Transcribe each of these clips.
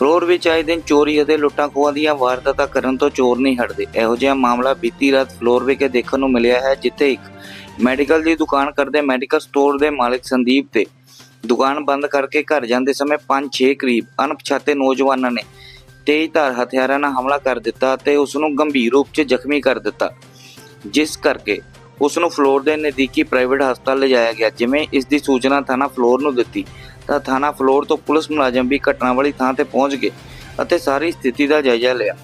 Floor ਵਿੱਚ ਆਏ ਦਿਨ ਚੋਰੀ ਅਤੇ ਲੁੱਟਾਂ ਖੋਹਾਂ ਦੀਆਂ ਵਾਰਦਾਤਾਂ ਕਰਨ ਤੋਂ ਚੋਰ ਨਹੀਂ ਹਟਦੇ। ਇਹੋ ਜਿਹਾ ਮਾਮਲਾ ਬੀਤੀ ਰਾਤ ਫਲੋਰ ਵਿਖੇ ਦੇਖਣ ਨੂੰ ਮਿਲਿਆ ਹੈ, ਜਿੱਥੇ ਇੱਕ ਮੈਡੀਕਲ ਦੀ ਦੁਕਾਨ ਕਰਦੇ ਮੈਡੀਕਲ ਸਟੋਰ ਦੇ ਮਾਲਕ ਸੰਦੀਪ ਤੇ ਦੁਕਾਨ ਬੰਦ ਕਰਕੇ ਘਰ ਜਾਂਦੇ ਸਮੇਂ 5-6 ਕਰੀਬ ਅਣਪਛਾਤੇ ਨੌਜਵਾਨਾਂ ਨੇ ਤੇਜ਼ਧਾਰ ਹਥਿਆਰਾਂ ਨਾਲ ਹਮਲਾ ਕਰ ਦਿੱਤਾ ਤੇ ਉਸ ਨੂੰ ਗੰਭੀਰ ਰੂਪ 'ਚ ਜ਼ਖਮੀ ਕਰ ਦਿੱਤਾ, ਜਿਸ ਕਰਕੇ ਉਸ ਨੂੰ ਫਲੋਰ ਦੇ ਨਜ਼ਦੀਕੀ ਪ੍ਰਾਈਵੇਟ ਹਸਪਤਾਲ ਲਿਜਾਇਆ ਗਿਆ, ਜਿਵੇਂ ਇਸ ਦੀ ਸੂਚਨਾ ਥਾਣਾ ਫਲੋਰ ਨੂੰ ਦਿੱਤੀ। ਤਾਂ ਥਾਣਾ ਫਲੋਰ ਤੋਂ ਪੁਲਿਸ ਮੁਲਾਜ਼ਮ ਵੀ ਘਟਨਾ ਵਾਲੀ ਥਾਂ ਤੇ ਪਹੁੰਚ ਗਏ ਅਤੇ ਸਾਰੀ ਸਥਿਤੀ ਦਾ ਜਾਇਜ਼ਾ ਲਿਆ।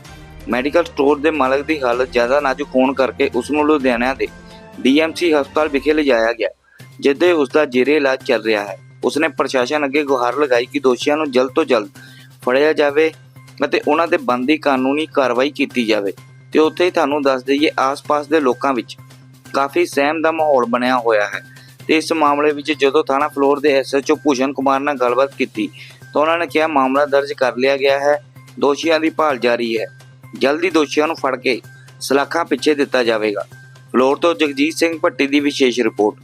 ਮੈਡੀਕਲ ਸਟੋਰ ਦੇ ਮਾਲਕ ਦੀ ਹਾਲਤ ਜ਼ਿਆਦਾ ਨਾਜ਼ੁਕ ਹੋਣ ਕਰਕੇ ਉਸ ਨੂੰ ਲੁਧਿਆਣਾ ਦੇ ਡੀਐਮਸੀ ਹਸਪਤਾਲ ਵਿਖੇ ਲਿਜਾਇਆ ਗਿਆ, ਜਿੱਥੇ ਉਸ ਦਾ ਜੇਰੇ ਇਲਾਜ ਚੱਲ ਰਿਹਾ ਹੈ। ਉਸਨੇ ਪ੍ਰਸ਼ਾਸਨ ਅੱਗੇ ਗੁਹਾਰ ਲਗਾਈ ਕਿ ਦੋਸ਼ੀਆਂ ਨੂੰ ਜਲਦ ਤੋਂ ਜਲਦ ਫੜਿਆ ਜਾਵੇ ਅਤੇ ਉਹਨਾਂ ਦੇ ਬੰਦੀ ਕਾਨੂੰਨੀ ਕਾਰਵਾਈ ਕੀਤੀ ਜਾਵੇ। ਤੇ ਉੱਥੇ ਹੀ ਤੁਹਾਨੂੰ ਦੱਸ ਦਈਏ, ਆਸ-ਪਾਸ ਦੇ ਲੋਕਾਂ ਵਿੱਚ ਕਾਫੀ ਸਹਿਮ ਦਾ ਮਾਹੌਲ ਬਣਿਆ ਹੋਇਆ ਹੈ। ਤੇ ਇਸ ਮਾਮਲੇ ਵਿੱਚ ਜਦੋਂ ਥਾਣਾ ਫਲੋਰ ਦੇ ਐਸਐਚਓ ਭੂਸ਼ਣ ਕੁਮਾਰ ਨਾਲ ਗੱਲਬਾਤ ਕੀਤੀ ਤਾਂ ਉਹਨਾਂ ਨੇ ਕਿਹਾ ਮਾਮਲਾ ਦਰਜ ਕਰ ਲਿਆ ਗਿਆ ਹੈ। ਦੋਸ਼ੀਆਂ ਦੀ ਭਾਲ ਜਾਰੀ ਹੈ। ਜਲਦੀ ਦੋਸ਼ੀਆਂ ਨੂੰ ਫੜ ਕੇ ਸਲਾਖਾਂ ਪਿੱਛੇ ਦਿੱਤਾ ਜਾਵੇਗਾ। ਫਲੋਰ ਤੋਂ ਜਗਜੀਤ ਸਿੰਘ ਭੱਟੀ ਦੀ ਵਿਸ਼ੇਸ਼ ਰਿਪੋਰਟ।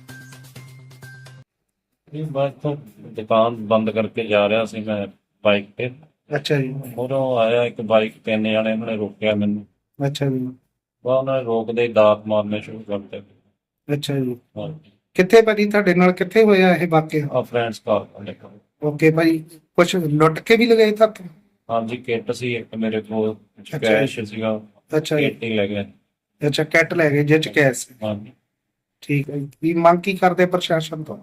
ਇਹ ਬਾਅਦ ਤੋਂ ਦੁਕਾਨ ਬੰਦ ਕਰਕੇ ਜਾ ਰਿਹਾ ਸੀ ਮੈਂ ਬਾਈਕ ਤੇ। ਅੱਛਾ ਜੀ। ਉਦੋਂ ਆਇਆ ਇੱਕ ਬਾਈਕ ਤੇ ਨੇ ਜਾਣੇ ਉਹਨਾਂ ਨੇ ਰੋਕਿਆ ਮੈਨੂੰ। ਅੱਛਾ ਜੀ। ਬਾ ਉਹਨਾਂ ਨੇ ਰੋਕਦੇ ਹੀ ਦਾਤ ਮਾਰਨੇ ਸ਼ੁਰੂ ਕਰ ਦਿੱਤੇ। ਅੱਛਾ ਜੀ। ਕਿੱਥੇ ਭਾਜੀ ਤੁਹਾਡੇ ਨਾਲ ਕਿੱਥੇ ਹੋਇਆ ਇਹ ਵਾਕਿਆ? ਆ ਫਰੈਂਡਸ ਕਾਲ ਕਰਦੇ ਓਕੇ ਭਾਈ ਕੁਝ ਲੁੱਟ ਕੇ ਵੀ ਲਗਾਏ ਤੱਕ ਹਾਂਜੀ ਕਿੱਟ ਸੀ ਇੱਕ ਮੇਰੇ ਕੋਲ। ਕੈਸ਼ ਸੀਗਾ। ਅੱਛਾ ਜੀ। ਕਿੱਟ ਹੀ ਲੈ ਗਏ। ਅੱਛਾ ਕੈਟ ਲੈ ਗਏ ਜਿੱਚ ਕੈਸ ਹਾਂਜੀ। ਠੀਕ ਹੈ ਜੀ। ਕੀ ਮੰਗ ਕੀ ਕਰਦੇ ਪ੍ਰਸ਼ਾਸਨ ਤੋਂ?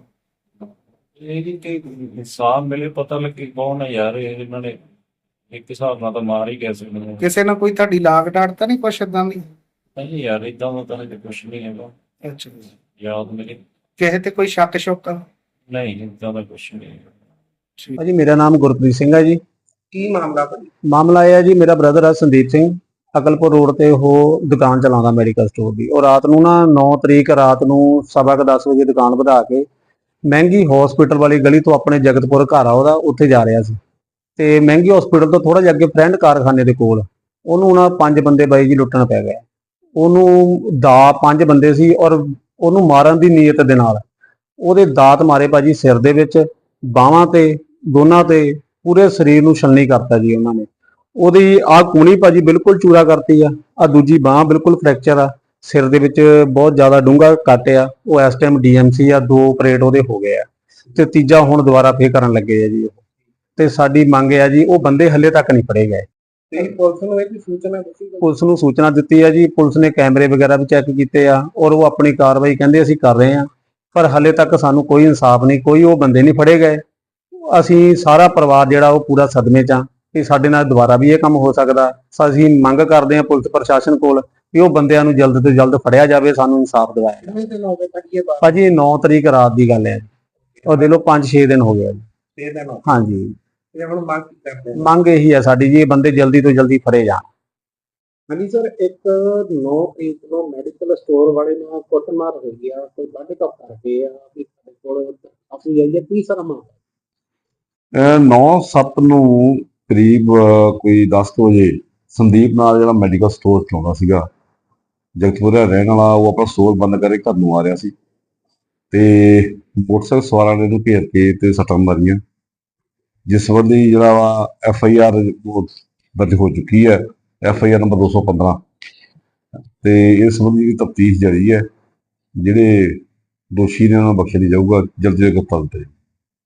ਇਹ ਜੀ ਕਿ ਇਨਸਾਫ ਮਿਲੇ ਪਤਾ ਲੱਗੇ ਕੌਣ ਹੈ ਯਾਰ ਇਹ ਇਹਨਾਂ ਨੇ ਇੱਕ ਹਿਸਾਬ ਨਾਲ ਤਾਂ ਮਾਰ ਹੀ ਗਏ ਸੀ ਮੈਨੂੰ। ਕਿਸੇ ਨਾਲ ਕੋਈ ਤੁਹਾਡੀ ਲਾਗ ਡਾਟ ਤਾਂ ਨਹੀਂ ਕੁਛ ਏਦਾਂ ਦੀ? ਨਹੀਂ ਯਾਰ ਇਦਾਂ ਦਾ ਤਾਂ ਹਜੇ ਕੁਛ ਨਹੀਂ ਹੈਗਾ। ਅੱਛਾ ਯਾਦ ਮੇਰੇ ਕਿਸੇ ਤੇ ਕੋਈ ਸ਼ੱਕ ਸ਼ੁਕ? ਨਹੀਂ ਇਦਾਂ ਦਾ ਕੁਛ ਨਹੀਂ ਭਾਜੀ ਮੇਰਾ ਨਾਮ ਗੁਰਪ੍ਰੀਤ ਸਿੰਘ ਹੈ ਜੀ। ਕੀ ਮਾਮਲਾ ਭਾਜੀ? ਮਾਮਲਾ ਇਹ ਹੈ ਜੀ ਮੇਰਾ ਬ੍ਰਦਰ ਹੈ ਸੰਦੀਪ ਸਿੰਘ। ਅਕਲਪੁਰ ਰੋਡ ਤੇ ਉਹ ਦੁਕਾਨ ਚਲਾਉਂਦਾ ਮੈਡੀਕਲ ਸਟੋਰ ਦੀ। ਉਹ ਰਾਤ ਨੂੰ ਨਾ 9 ਤਰੀਕ ਰਾਤ ਨੂੰ ਸਵਾ ਕੁ 10 ਵਜੇ ਦੁਕਾਨ ਵਧਾ ਕੇ ਮਹਿੰਗੀ ਹਸਪੀਟਲ ਵਾਲੀ ਗਲੀ ਤੋਂ ਆਪਣੇ ਜਗਤਪੁਰ ਘਰ ਆ ਉਹਦਾ ਉੱਥੇ ਜਾ ਰਿਹਾ ਸੀ। ਤੇ ਮਹਿੰਗੀ ਹਸਪੀਟਲ ਤੋਂ ਥੋੜਾ ਜਿਹਾ ਅੱਗੇ ਫਰੈਂਡ ਕਾਰਖਾਨੇ ਦੇ ਕੋਲ ਉਹਨੂੰ ਨਾ ਪੰਜ ਬੰਦੇ ਬਾਈ ਜੀ ਲੁੱਟਣ ਪੈ ਗਏ। ਉਹਨੂੰ ਦਾ ਪੰਜ ਬੰਦੇ ਸੀ ਔਰ ਉਹਨੂੰ ਮਾਰਨ ਦੀ ਨੀਅਤ ਦੇ ਨਾਲ। ਉਹਦੇ ਦਾਤ ਮਾਰੇ ਭਾਜੀ ਸਿਰ ਦੇ ਵਿੱਚ, ਬਾਹਾਂ ਤੇ, ਦੋਨਾਂ ਤੇ, ਪੂਰੇ ਸਰੀਰ ਨੂੰ ਛਲਣੀ ਕਰਤਾ ਜੀ ਉਹਨਾਂ ਨੇ। ਉਹਦੀ ਆਹ ਕੂਣੀ ਭਾਜੀ ਬਿਲਕੁਲ ਚੂਰਾ ਕਰਤੀ ਆ ਆ ਦੂਜੀ ਬਾਹ ਬਿਲਕੁਲ ਫ੍ਰੈਕਚਰ ਆ, ਸਿਰ ਦੇ ਵਿੱਚ ਬਹੁਤ ਜ਼ਿਆਦਾ ਡੂੰਘਾ ਕੱਟ ਆ, ਉਹ ਇਸ ਟਾਈਮ ਡੀਐਮਸੀ ਆ, ਦੋ ਆਪਰੇਟ ਉਹਦੇ ਹੋ ਗਏ ਆ। ਤੇ ਤੀਜਾ ਹੁਣ ਦੁਬਾਰਾ ਫੇਰ ਕਰਨ ਲੱਗੇ ਆ ਜੀ ਉਹ। ਤੇ ਸਾਡੀ ਮੰਗ ਆ ਜੀ, ਉਹ ਬੰਦੇ ਹੱਲੇ ਤੱਕ ਨਹੀਂ ਫੜੇ ਗਏ। ਤੇ ਪੁਲਿਸ ਨੂੰ ਇਹ ਵੀ ਸੂਚਨਾ ਦਿੱਤੀ ਪੁਲਿਸ ਨੂੰ ਸੂਚਨਾ ਦਿੱਤੀ ਆ ਜੀ ਪੁਲਿਸ ਨੇ ਕੈਮਰੇ ਵਗੈਰਾ ਵੀ ਚੈੱਕ ਕੀਤੇ ਆ ਔਰ ਉਹ ਆਪਣੀ ਕਾਰਵਾਈ ਕਹਿੰਦੇ ਅਸੀਂ ਕਰ ਰਹੇ ਆ ਪਰ ਹੱਲੇ ਤੱਕ ਸਾਨੂੰ ਕੋਈ ਇਨਸਾਫ ਨਹੀਂ ਕੋਈ ਉਹ ਬੰਦੇ ਨਹੀਂ ਫੜੇ ਗਏ। ਅਸੀਂ ਸਾਰਾ ਪਰਿਵਾਰ ਜਿਹੜਾ ਉਹ ਪੂਰਾ ਸਦਮੇ 'ਚ ਆ ਕਿ ਸਾਡੇ ਨਾਲ ਦੁਬਾਰਾ ਵੀ ਇਹ ਕੰਮ ਹੋ ਸਕਦਾ। ਅਸੀਂ ਮੰਗ ਕਰਦੇ ਆ ਪੁਲਿਸ ਪ੍ਰਸ਼ਾਸਨ ਕੋਲ ਕਿ ਉਹ ਬੰਦਿਆਂ ਨੂੰ ਜਲਦ ਤੋਂ ਜਲਦ ਫੜਿਆ ਜਾਵੇ ਸਾਨੂੰ ਇਨਸਾਫ ਦਿਵਾਇਆ ਜਾਵੇ। ਕਿੰਨੇ ਦਿਨ ਹੋ ਗਏ ਭਾਜੀ ਇਹ ਬਾਤ? ਭਾਜੀ 9 ਤਰੀਕ ਰਾਤ ਦੀ ਗੱਲ ਹੈ। ਉਹ ਦੇ ਲੋ 5-6 ਦਿਨ ਹੋ ਗਏ ਜੀ। ਦਿਨ ਹੋ ਹਾਂਜੀ। ਹੁਣ ਮੰਗ ਕੀ ਕਰਦੇ ਹੋ? ਮੰਗ ਇਹੀ ਹੈ ਸਾਡੀ ਜੀ ਇਹ ਬੰਦੇ ਜਲਦੀ ਤੋਂ ਜਲਦੀ ਫੜੇ ਜਾਣ। ਹਾਂਜੀ ਸਰ ਇੱਕ 9 ਤਰੀਕ ਨੂੰ ਮੈਡੀਕਲ ਸਟੋਰ ਵਾਲੇ ਨਾਲ ਕੁੱਟਮਾਰ ਹੋਈ ਆ ਕੋਈ ਵੱਢ ਕੱਪ ਕਰਕੇ ਆ ਵੀ ਸਾਡੇ ਕੋਲ ਕਾਫੀ ਆਈ ਹੈ ਕੀ ਸਰ ਮਾਮਲਾ 9-7 ਨੂੰ ਕਰੀਬ ਕੋਈ 10 ਕੁ ਵਜੇ ਸੰਦੀਪ ਨਾਲ ਜਿਹੜਾ ਮੈਡੀਕਲ ਸਟੋਰ ਚਲਾਉਂਦਾ ਸੀਗਾ ਜਗਤਪੁਰ ਰਹਿਣ ਵਾਲਾ ਉਹ ਆਪਣਾ ਸਟੋਰ ਬੰਦ ਕਰਕੇ ਘਰ ਨੂੰ ਆ ਰਿਹਾ ਸੀ। ਤੇ ਮੋਟਰਸਾਈਕਲ ਸਵਾਰਾਂ ਨੇ ਉਹਨੂੰ ਘੇਰ ਕੇ ਤੇ ਸੱਟਾਂ ਮਾਰੀਆਂ। ਜਿਸ ਸੰਬੰਧੀ ਜਿਹੜਾ ਵਾ ਐਫ ਆਈ ਆਰ ਦਰਜ ਹੋ ਚੁੱਕੀ ਹੈ, ਐਫ ਆਈ ਆਰ ਨੰਬਰ 215 ਤੇ ਇਸ ਸੰਬੰਧੀ ਤਫਤੀਸ਼ ਜਾਰੀ ਹੈ, ਜਿਹੜੇ ਦੋਸ਼ੀ ਨੇ ਉਹਨਾਂ ਨੂੰ ਬਖਸ਼ਿਆ ਨਹੀਂ ਜਾਊਗਾ, ਜਲਦੀ ਤੋਂ ਜਲਦੀ ਗ੍ਰਿਫਤਾਰ ਕੀਤਾ ਜਾਊਗਾ।